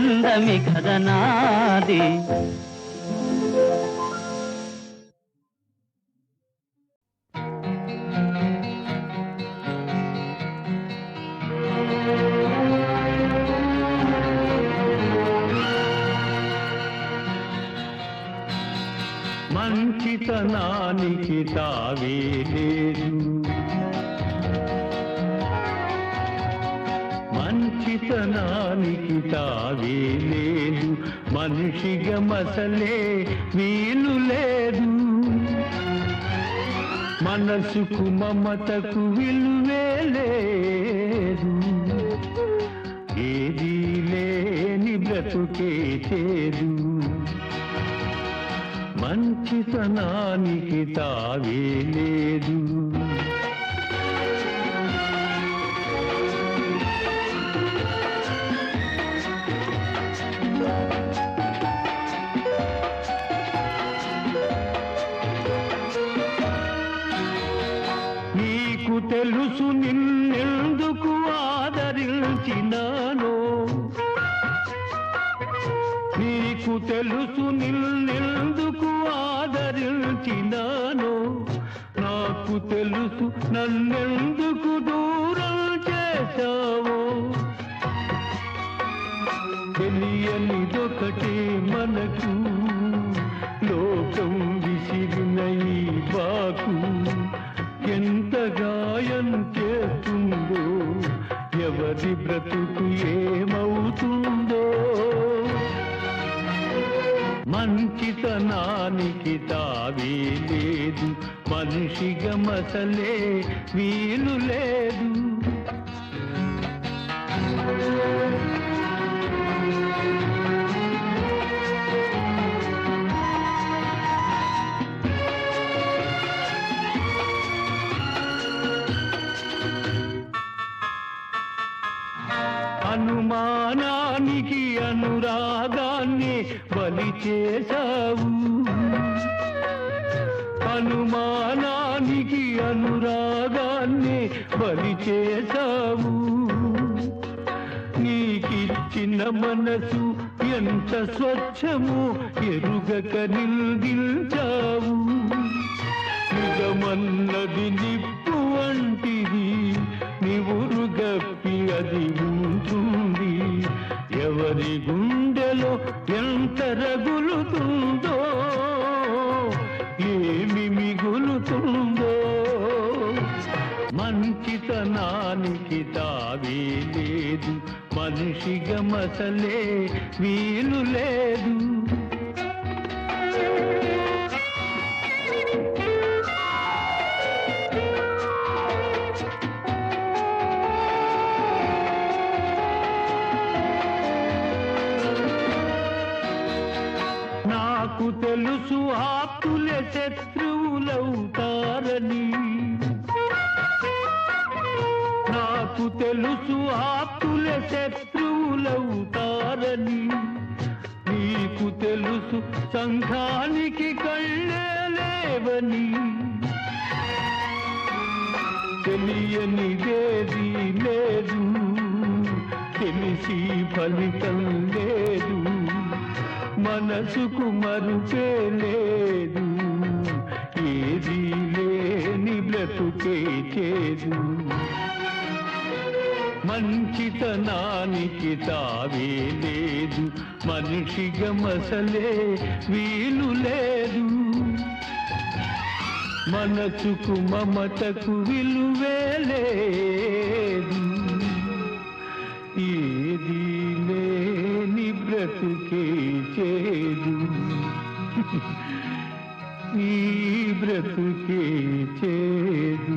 అందమి కథనాది మనిషిగా మసలే వీలు లేదు. మనసుకు మమతకు విలువే లేదు. ఏది లేని బ్రతుకే చేదు. మంచితనానికి తావే లేదు. తెలుసు నిన్నెందుకు ఆదరించినాను? నాకు తెలుసు నన్నెందుకు దూరం చేశావో? తెలియనిదొకటే మనకు లోకం విసిరిన ఈ బాకు ఎంత గాయం చేస్తుందో ఎవరి బ్రతుకు ఏ మంచితనానికి తావే లేదు. మనిషిగా మసలే వీలు లేదు. మనసు ఎంత స్వచ్ఛము ఎరుగక నిల్దించావు నిజమన్నది నిప్పు వంటిది నివురు గప్పి అది ఉంటుంది. ఎవరి గుండెలో ఎంత రగులుతుందో ఏమి మిగులుతుందో. మంచితనానికి తావే లేదు మనిషిగా మసలే వీలులే. లేవని తెలియనిదేది లేదు తెలిసి ఫలితం లేదు మనసుకు మరుపే లేదు ఏది లేని బ్రతుకే చేదు. మంచితనానికి తావే లేదు మనిషిగా మసలే వీలు లేదు. మనసుకు మమతకు విలువేలేదు ఏది లేని బ్రతుకే చేదు. ఈ బ్రతుకే చేదు.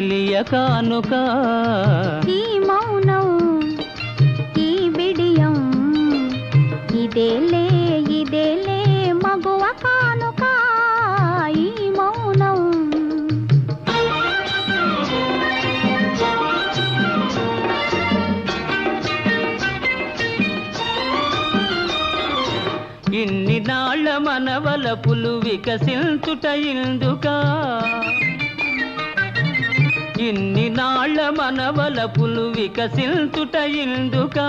చెలియ కానుక ఈ మౌనం ఈ బిడియం ఇదేలే ఇదేలే మగువ కానుక ఈ మౌనం. ఇన్ని నాళ్ళ మనవల పులు వికసించుట ఇందుకా. ఇన్ని నాళ్ళ మనవల పులు వికసించుట ఇందుకా.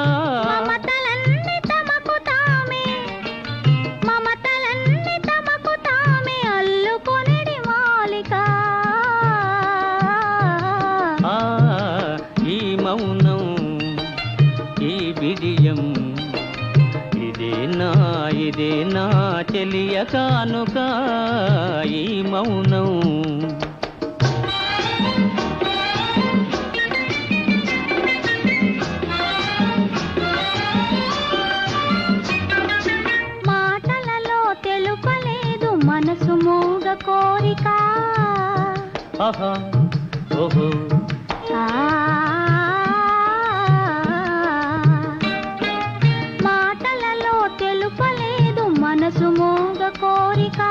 ఈ మౌనం ఈ ఇదేనా ఇదేనా చెలియ కానుక ఈ మౌనం. ఆహా ఓహో. ఆ మాటలలో తెలుపలేదు మనసు మూగ కోరిక.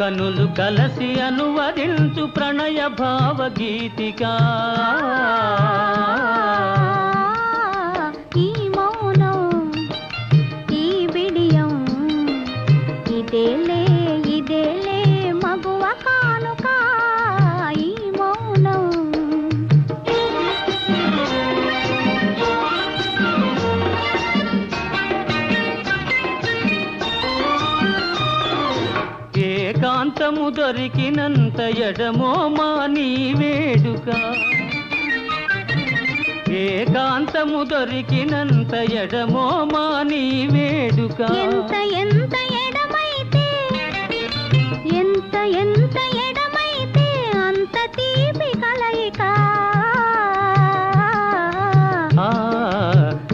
కనులు కలసి అనువదించు ప్రణయ భావగీతిక. ఎడమో మాని వేడుక. ఏకాంతము దొరికినంత ఎడమో మాని వేడుక. ఎంత ఎంత ఎడమైతే ఎంత ఎంత ఎడమైతే అంత తీపి కలయిక.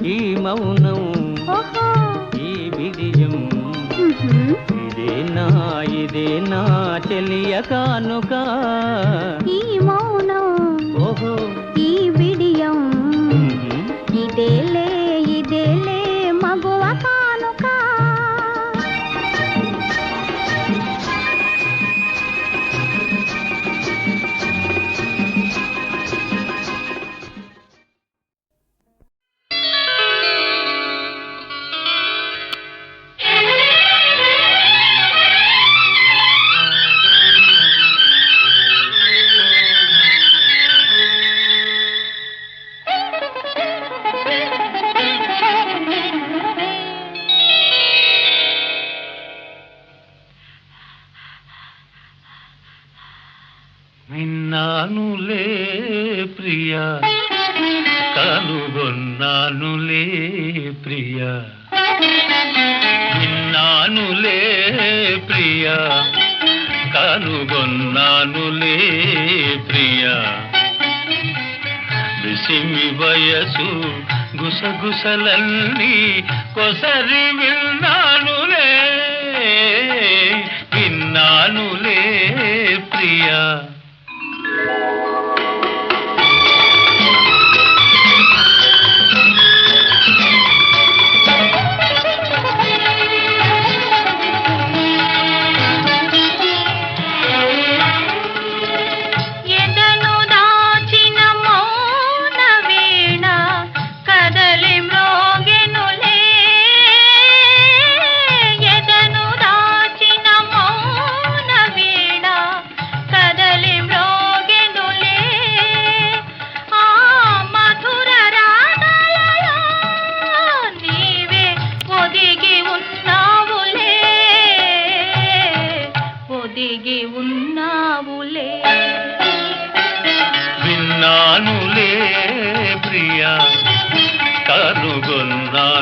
ఈ మౌనం ఓహో. ఇదే నా చెలియ కానుక? ఈ మా గుసగుసలన్నీ కొసరి విన్నానులే విన్నానులే ప్రియా.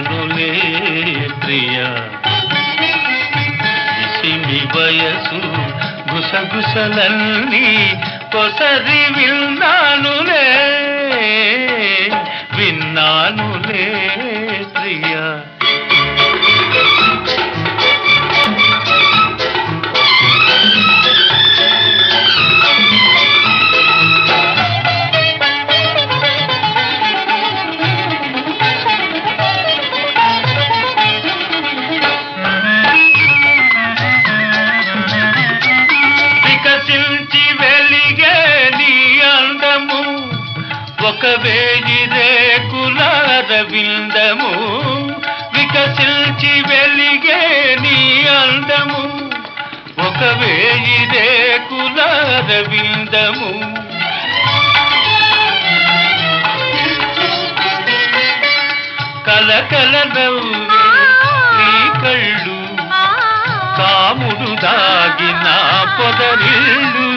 కనుగొన్నానులే ప్రియా. ఇసిమి వయసు గుసగుసలన్నీ కొసరి విన్నానులే విన్నానులే. ఒక వేయి రేకుల రవిందము వికసించి వెలిగే నీ అందము. ఒక వేయి రేకుల రవిందము కలకల నవ్వే నీ కళ్ళు కాముడు దాగిన పొదరిల్లు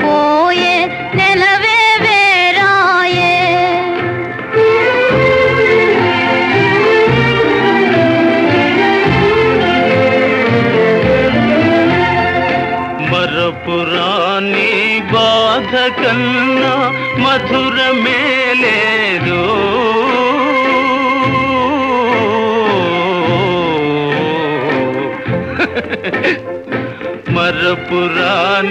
పోయే నెలవే వేరాయే. మరపురాని బాధ కన్నా మధుర మరపురా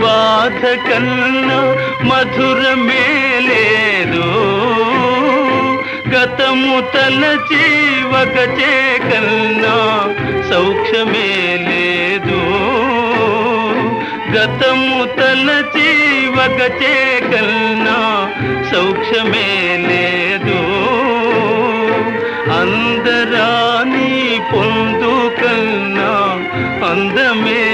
బాధ కన్నా మధుర మేలేదు. గతము తలచి ఒకచే కన్నా సౌఖ్యమే లేదు. గతము తలచి ఒకచే కన్నా సౌఖ్యమే లేదు. అందరాని పొందు కన్నా అందమే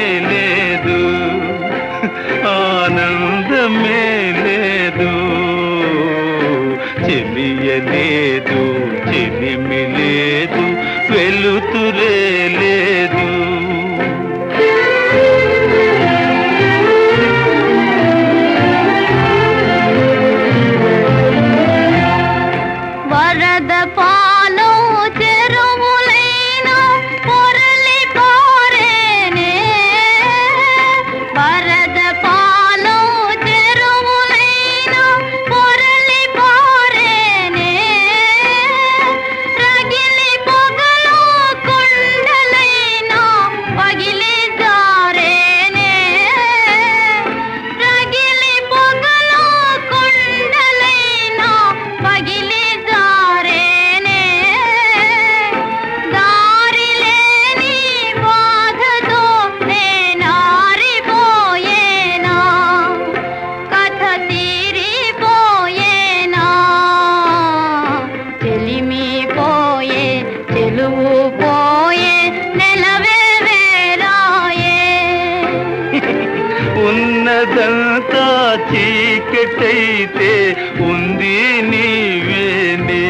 ఉంది నీవేనే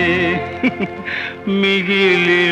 మిగిలి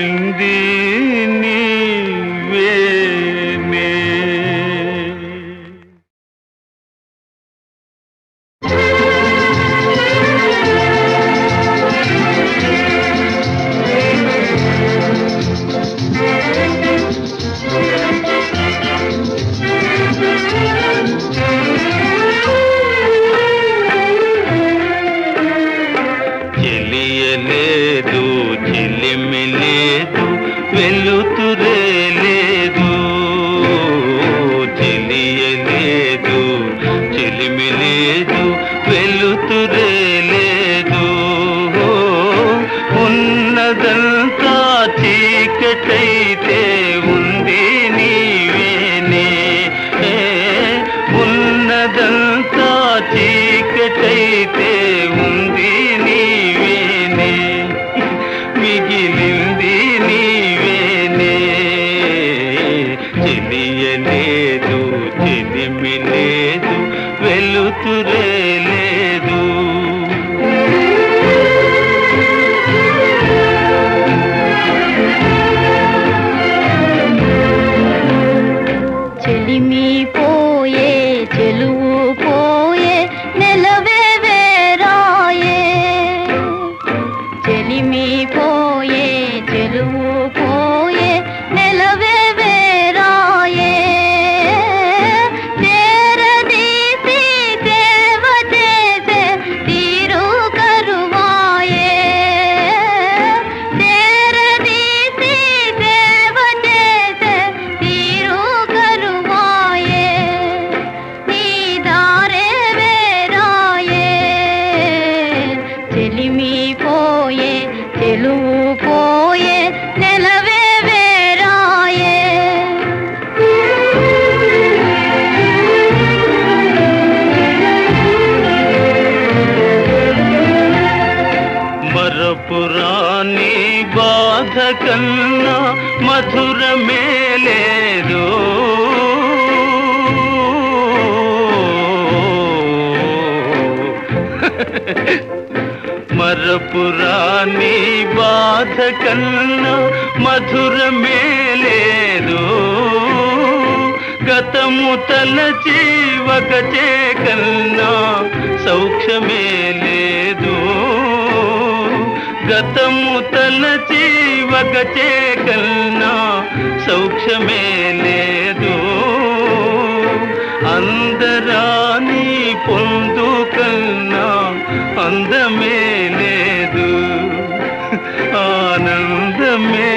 పురాణి బాధ కన్నా మధుర మేలేదు మర మరపురాణి బాధ కన్నా మధుర మేలేదు గతము తల తలచి చే కన్నా సౌఖ్యమేలే గతము తన ఒకచే చేకల్నా సౌక్షమే లేదు. అందరాని పొందు కల్నా అందమే లేదు. ఆనందమే